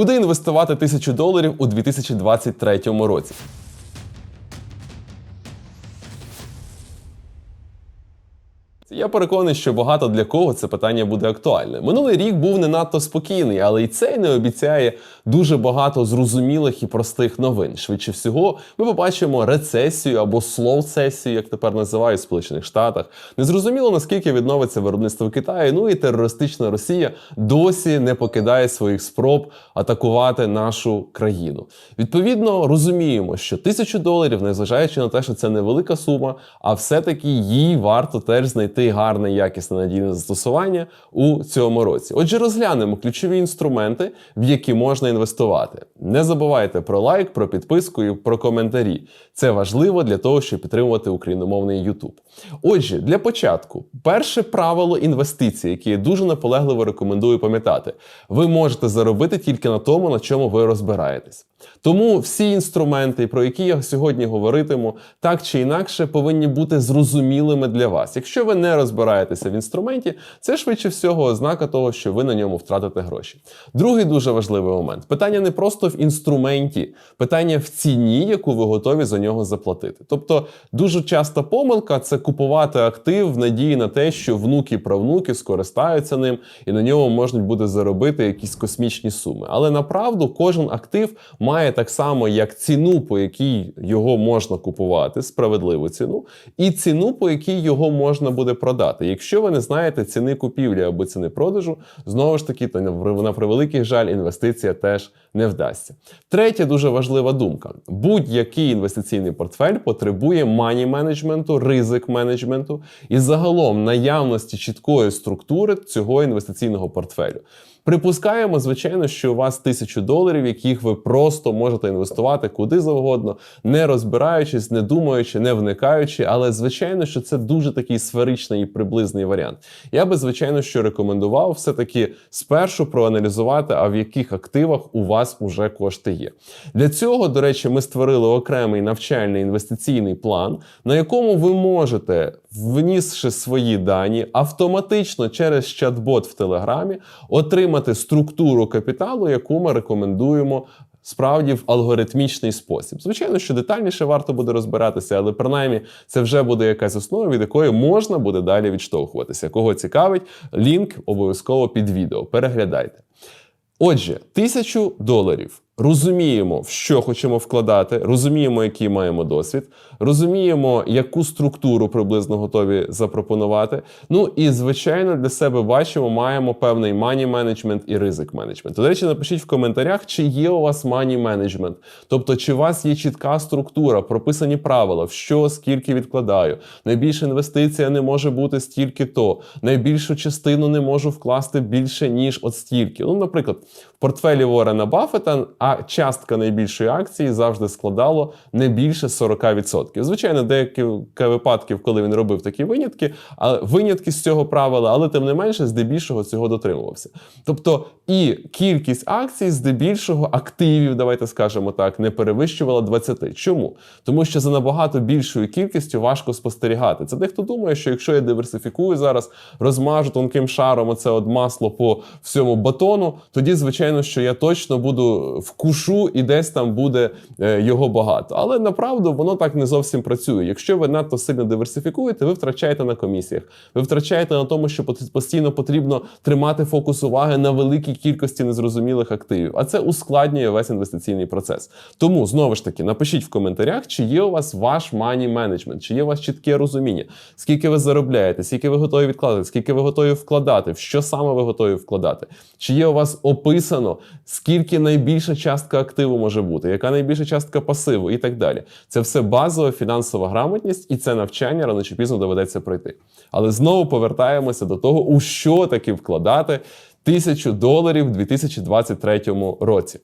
Куди інвестувати тисячу доларів у 2023 році? Я переконаний, що багато для кого це питання буде актуальне. Минулий рік був не надто спокійний, але і цей не обіцяє дуже багато зрозумілих і простих новин. Швидше всього, ми побачимо рецесію або слоу-сесію, як тепер називають в Сполучених Штатах. Незрозуміло наскільки відновиться виробництво Китаю. Ну і терористична Росія досі не покидає своїх спроб атакувати нашу країну. Відповідно, розуміємо, що тисячу доларів, незважаючи на те, що це невелика сума, а все-таки їй варто теж знайти гарне, якісне надійне застосування у цьому році. Отже, розглянемо ключові інструменти, в які можна інвестувати. Не забувайте про лайк, про підписку і про коментарі. Це важливо для того, щоб підтримувати україномовний YouTube. Отже, для початку, перше правило інвестицій, яке я дуже наполегливо рекомендую пам'ятати, ви можете заробити тільки на тому, на чому ви розбираєтесь. Тому всі інструменти, про які я сьогодні говоритиму, так чи інакше повинні бути зрозумілими для вас. Якщо ви не розбираєтеся в інструменті, це швидше всього ознака того, що ви на ньому втратите гроші. Другий дуже важливий момент: питання не просто в інструменті, питання в ціні, яку ви готові за нього заплатити. Тобто, дуже часта помилка це купувати актив в надії на те, що внуки і правнуки скористаються ним, і на ньому можна буде заробити якісь космічні суми. Але направду кожен актив має так само як ціну, по якій його можна купувати, справедливу ціну, і ціну, по якій його можна буде продати. Якщо ви не знаєте ціни купівлі або ціни продажу, знову ж таки, то на превеликий жаль, інвестиція теж не вдасться. Третя дуже важлива думка: будь-який інвестиційний портфель потребує мані менеджменту, ризик менеджменту і загалом наявності чіткої структури цього інвестиційного портфелю. Припускаємо, звичайно, що у вас тисячу доларів, яких ви просто можете інвестувати куди завгодно, не розбираючись, не думаючи, не вникаючи. Але звичайно, що це дуже такий сферичний і приблизний варіант. Я би, звичайно, що рекомендував все-таки спершу проаналізувати, а в яких активах у вас уже кошти є. Для цього, до речі, ми створили окремий навчальний інвестиційний план, на якому ви можете, внісши свої дані, автоматично через чат-бот в Телеграмі отримати структуру капіталу, яку ми рекомендуємо. Справді в алгоритмічний спосіб. Звичайно, що детальніше варто буде розбиратися, але принаймні це вже буде якась основа, від якої можна буде далі відштовхуватися. Кого цікавить, лінк обов'язково під відео. Переглядайте. Отже, тисячу доларів. Розуміємо, в що хочемо вкладати, розуміємо, який маємо досвід, розуміємо, яку структуру приблизно готові запропонувати. Ну і звичайно для себе бачимо, маємо певний мані менеджмент і ризик менеджмент. До речі, напишіть в коментарях, чи є у вас мані менеджмент, тобто чи у вас є чітка структура, прописані правила, в що скільки відкладаю. Найбільша інвестиція не може бути стільки то, найбільшу частину не можу вкласти більше ніж от стільки. Ну, наприклад, портфелі Ворена Баффета, а частка найбільшої акції завжди складало не більше 40%. Звичайно, деякі випадків, коли він робив такі винятки, але винятки з цього правила, але тим не менше, здебільшого цього дотримувався. Тобто і кількість акцій, здебільшого активів, давайте скажемо так, не перевищувала 20. Чому? Тому що за набагато більшою кількістю важко спостерігати. Це дехто думає, що якщо я диверсифікую зараз, розмажу тонким шаром оце от масло по всьому батону, тоді, звичайно, що я точно буду вкушу і десь там буде е, його багато. Але направду воно так не зовсім працює. Якщо ви надто сильно диверсифікуєте, ви втрачаєте на комісіях, ви втрачаєте на тому, що постійно потрібно тримати фокус уваги на великій кількості незрозумілих активів. А це ускладнює весь інвестиційний процес. Тому знову ж таки напишіть в коментарях, чи є у вас ваш мані менеджмент, чи є у вас чітке розуміння, скільки ви заробляєте, скільки ви готові відкладати, скільки ви готові вкладати, в що саме ви готові вкладати, чи є у вас описано, скільки найбільша частка активу може бути, яка найбільша частка пасиву і так далі. Це все базова фінансова грамотність, і це навчання рано чи пізно доведеться пройти. Але знову повертаємося до того, у що таки вкладати тисячу доларів у 2023 році.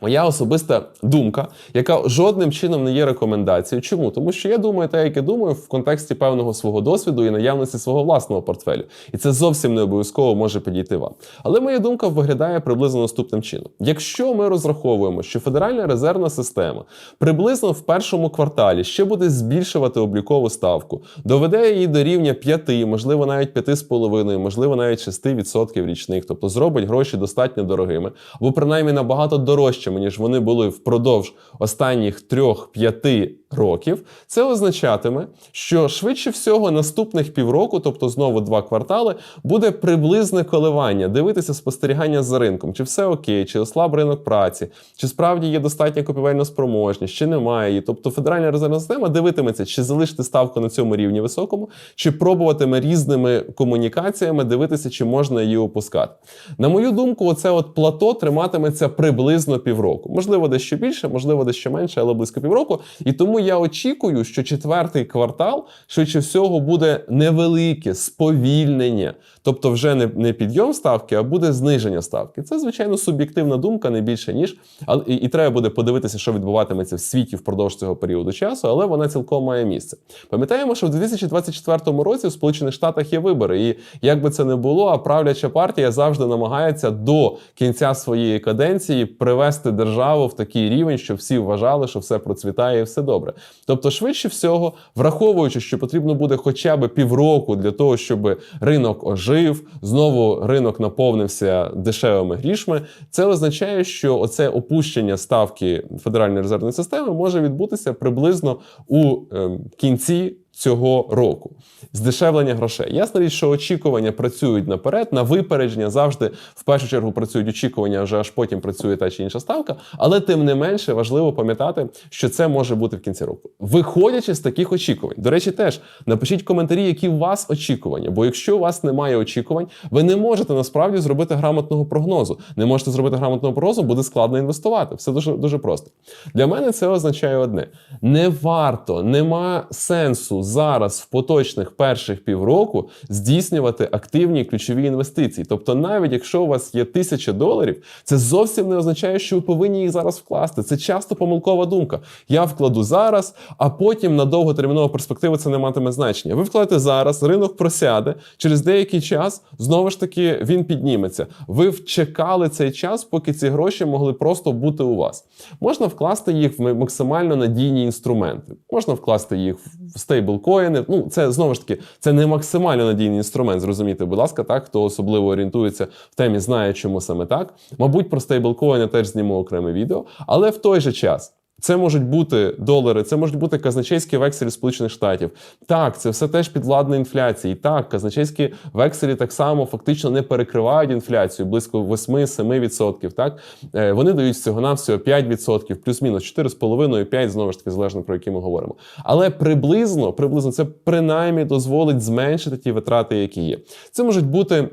Моя особиста думка, яка жодним чином не є рекомендацією. Чому? Тому що я думаю, те, як я думаю, в контексті певного свого досвіду і наявності свого власного портфелю. І це зовсім не обов'язково може підійти вам. Але моя думка виглядає приблизно наступним чином: якщо ми розраховуємо, що Федеральна резервна система приблизно в першому кварталі ще буде збільшувати облікову ставку, доведе її до рівня 5, можливо, навіть 5,5, можливо, навіть 6% річних, тобто зробить гроші достатньо дорогими, або принаймні набагато дорожчими, ніж вони були впродовж останніх 3-5 років. Це означатиме, що швидше всього наступних півроку, тобто знову два квартали, буде приблизне коливання, дивитися спостерігання за ринком, чи все окей, чи ослаб ринок праці, чи справді є достатня купівельна спроможність, чи немає її. Тобто Федеральна резервна система дивитиметься, чи залишити ставку на цьому рівні високому, чи пробуватиме різними комунікаціями дивитися, чи можна її опускати. На мою думку, оце от плато триматиметься приблизно півроку. Можливо, дещо більше, можливо, дещо менше, але близько півроку. І тому я очікую, що четвертий квартал швидше всього буде невелике сповільнення, тобто вже не, не підйом ставки, а буде зниження ставки. Це звичайно суб'єктивна думка, не більше ніж. Але і, і треба буде подивитися, що відбуватиметься в світі впродовж цього періоду часу, але вона цілком має місце. Пам'ятаємо, що в 2024 році в Сполучених Штатах є вибори, і як би це не було, а правляча партія завжди намагається до кінця своєї каденції привести державу в такий рівень, щоб всі вважали, що все процвітає і все добре. Тобто, швидше всього, враховуючи, що потрібно буде хоча б півроку для того, щоб ринок ожив, знову ринок наповнився дешевими грішми, це означає, що оце опущення ставки Федеральної резервної системи може відбутися приблизно у ем, кінці. Цього року здешевлення грошей. Ясна річ, що очікування працюють наперед, на випередження завжди в першу чергу працюють очікування, вже аж потім працює та чи інша ставка. Але тим не менше важливо пам'ятати, що це може бути в кінці року. Виходячи з таких очікувань, до речі, теж напишіть коментарі, які у вас очікування. Бо якщо у вас немає очікувань, ви не можете насправді зробити грамотного прогнозу. Не можете зробити грамотного прогнозу, буде складно інвестувати. Все дуже дуже просто. Для мене це означає одне: не варто, нема сенсу зараз в поточних перших півроку здійснювати активні ключові інвестиції. Тобто, навіть якщо у вас є тисяча доларів, це зовсім не означає, що ви повинні їх зараз вкласти. Це часто помилкова думка. Я вкладу зараз, а потім на довготермінову перспективу це не матиме значення. Ви вкладете зараз, ринок просяде через деякий час. Знову ж таки він підніметься. Ви вчекали цей час, поки ці гроші могли просто бути у вас. Можна вкласти їх в максимально надійні інструменти. Можна вкласти їх в стейблкоїни. Ну, це знову ж таки, це не максимально надійний інструмент. зрозуміти, будь ласка, так хто особливо орієнтується в темі, знає, чому саме так. Мабуть, про стейблкоїни теж зніму окреме відео, але в той же час. Це можуть бути долари, це можуть бути казначейські векселі Сполучених Штатів. Так, це все теж підвладна інфляції. Так, казначейські векселі так само фактично не перекривають інфляцію близько 8-7%. Так Е, вони дають всього навсього 5%, плюс-мінус 4,5-5%, знову ж таки, залежно про які ми говоримо. Але приблизно, приблизно це принаймні дозволить зменшити ті витрати, які є. Це можуть бути.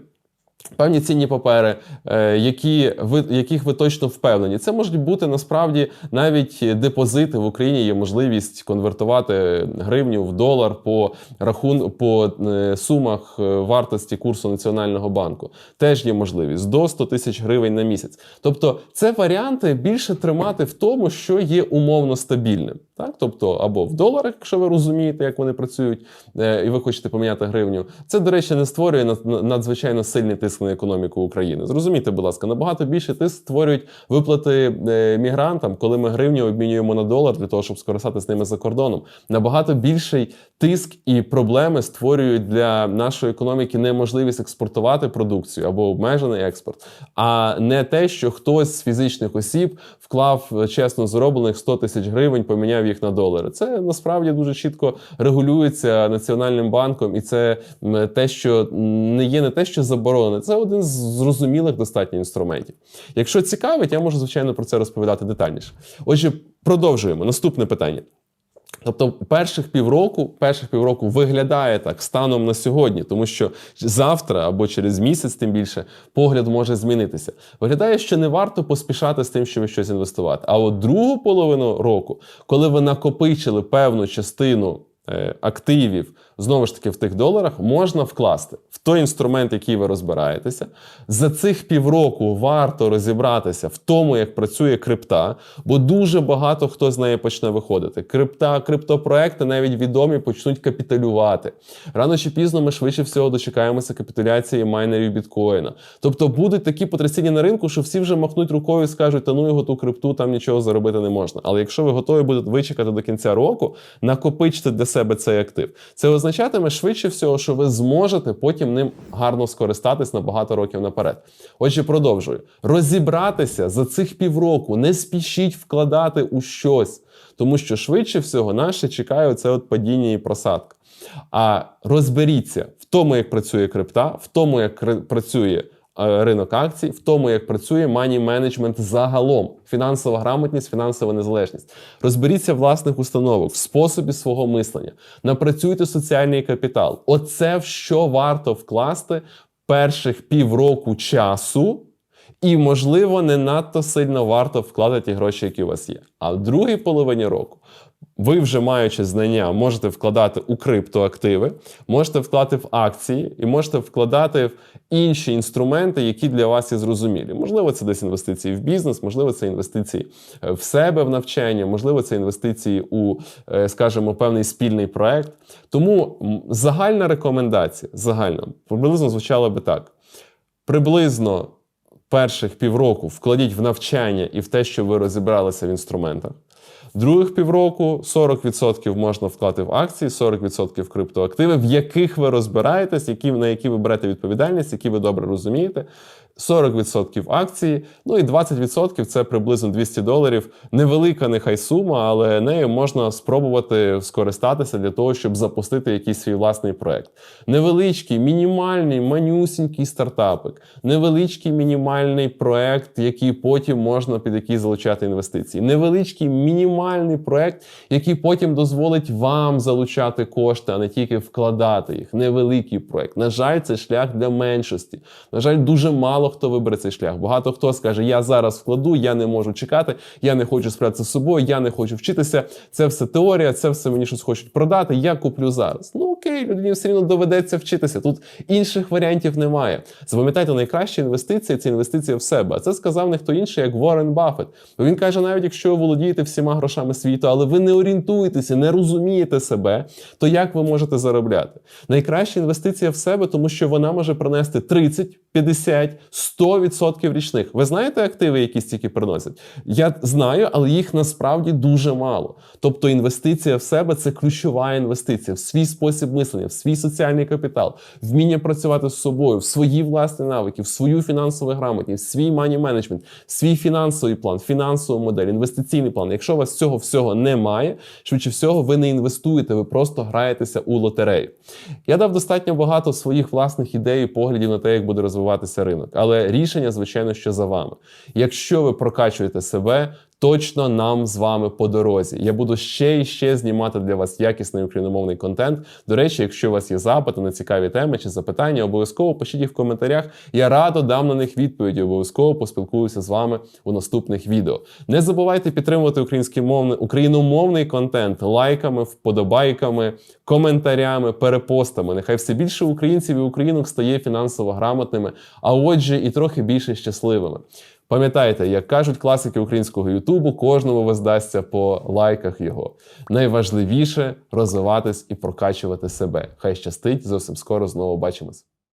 Певні цінні папери, е, які ви яких ви точно впевнені, це можуть бути насправді навіть депозити в Україні. Є можливість конвертувати гривню в долар по рахун по е, сумах е, вартості курсу національного банку. Теж є можливість до 100 тисяч гривень на місяць. Тобто, це варіанти більше тримати в тому, що є умовно стабільним. Так, тобто або в доларах, якщо ви розумієте, як вони працюють, і ви хочете поміняти гривню. Це, до речі, не створює надзвичайно сильний тиск на економіку України. Зрозумійте, будь ласка, набагато більше тиск створюють виплати е, мігрантам, коли ми гривню обмінюємо на долар для того, щоб скористатися ними за кордоном. Набагато більший тиск і проблеми створюють для нашої економіки неможливість експортувати продукцію або обмежений експорт, а не те, що хтось з фізичних осіб вклав чесно зароблених 100 тисяч гривень, поміняв їх на долари. Це насправді дуже чітко регулюється національним банком, і це те, що не є не те, що заборонене, це один з зрозумілих достатньо інструментів. Якщо цікавить, я можу звичайно про це розповідати детальніше. Отже, продовжуємо. Наступне питання. Тобто, перших півроку, перших півроку виглядає так станом на сьогодні, тому що завтра або через місяць, тим більше, погляд може змінитися. Виглядає, що не варто поспішати з тим, щоб щось інвестувати. А от другу половину року, коли ви накопичили певну частину е, активів, знову ж таки, в тих доларах можна вкласти в той інструмент, який ви розбираєтеся. За цих півроку варто розібратися в тому, як працює крипта, бо дуже багато хто з неї почне виходити. Крипта, криптопроекти навіть відомі почнуть капіталювати. Рано чи пізно ми швидше всього дочекаємося капітуляції майнерів біткоїна. Тобто будуть такі потрясіння на ринку, що всі вже махнуть рукою і скажуть, та ну його ту крипту там нічого заробити не можна. Але якщо ви готові будете вичекати до кінця року, накопичте для себе цей актив. Це означатиме швидше всього, що ви зможете потім ним гарно скористатись на багато років наперед. Отже, продовжую розібратися за цих півроку, не спішіть вкладати у щось, тому що швидше всього наше чекає оце от падіння і просадка. А розберіться в тому, як працює крипта, в тому, як працює ринок акцій, в тому, як працює мані менеджмент загалом, фінансова грамотність, фінансова незалежність. Розберіться в власних установах, в способі свого мислення, напрацюйте соціальний капітал. Оце в що варто вкласти перших півроку часу. І, можливо, не надто сильно варто вкладати ті гроші, які у вас є. А в другій половині року ви, вже маючи знання, можете вкладати у криптоактиви, можете вкладати в акції і можете вкладати в інші інструменти, які для вас є зрозумілі. Можливо, це десь інвестиції в бізнес, можливо, це інвестиції е, в себе в навчання, можливо, це інвестиції у, е, скажімо, певний спільний проект. Тому загальна рекомендація, загальна, приблизно звучала би так: приблизно перших півроку вкладіть в навчання і в те, що ви розібралися в інструментах. Других півроку 40% можна вкласти в акції, 40% в криптоактиви, в яких ви розбираєтесь, які, на які ви берете відповідальність, які ви добре розумієте. 40% акції, ну і 20% це приблизно 200 доларів. Невелика нехай сума, але нею можна спробувати скористатися для того, щоб запустити якийсь свій власний проект. Невеличкий, мінімальний, манюсінький стартапик, невеличкий мінімальний проект, який потім можна під який залучати інвестиції. Невеличкий мінімальний проект, який потім дозволить вам залучати кошти, а не тільки вкладати їх. Невеликий проект. На жаль, це шлях для меншості. На жаль, дуже мало хто вибере цей шлях. Багато хто скаже: Я зараз вкладу, я не можу чекати, я не хочу справитися з собою, я не хочу вчитися. Це все теорія, це все мені щось хочуть продати. Я куплю зараз. Ну окей, людині все рівно доведеться вчитися. Тут інших варіантів немає. Запам'ятайте, найкраща інвестиція це інвестиція в себе. А це сказав не хто інший, як Ворен Баффет. Він каже: навіть якщо ви володієте всіма грошами світу, але ви не орієнтуєтеся, не розумієте себе, то як ви можете заробляти? Найкраща інвестиція в себе, тому що вона може принести 30, 50, 100% річних. Ви знаєте активи, які стільки приносять? Я знаю, але їх насправді дуже мало. Тобто інвестиція в себе це ключова інвестиція в свій спосіб мислення, в свій соціальний капітал, вміння працювати з собою, в свої власні навики, в свою фінансову грамотність, в свій мані менеджмент, свій фінансовий план, фінансову модель, інвестиційний план. Якщо у вас цього всього немає, швидше всього, ви не інвестуєте, ви просто граєтеся у лотерею. Я дав достатньо багато своїх власних ідей і поглядів на те, як буде розвиватися ринок. Але рішення, звичайно, що за вами. Якщо ви прокачуєте себе, точно нам з вами по дорозі. Я буду ще і ще знімати для вас якісний україномовний контент. До речі, якщо у вас є запити на цікаві теми чи запитання, обов'язково пишіть їх в коментарях. Я радо дам на них відповіді. Обов'язково поспілкуюся з вами у наступних відео. Не забувайте підтримувати український мовний україномовний контент лайками, вподобайками, коментарями, перепостами. Нехай все більше українців і українок стає фінансово грамотними, а отже, і трохи більше щасливими. Пам'ятайте, як кажуть класики українського Ютубу, кожному воздасться по лайках його. Найважливіше розвиватись і прокачувати себе. Хай щастить, зовсім скоро знову бачимось.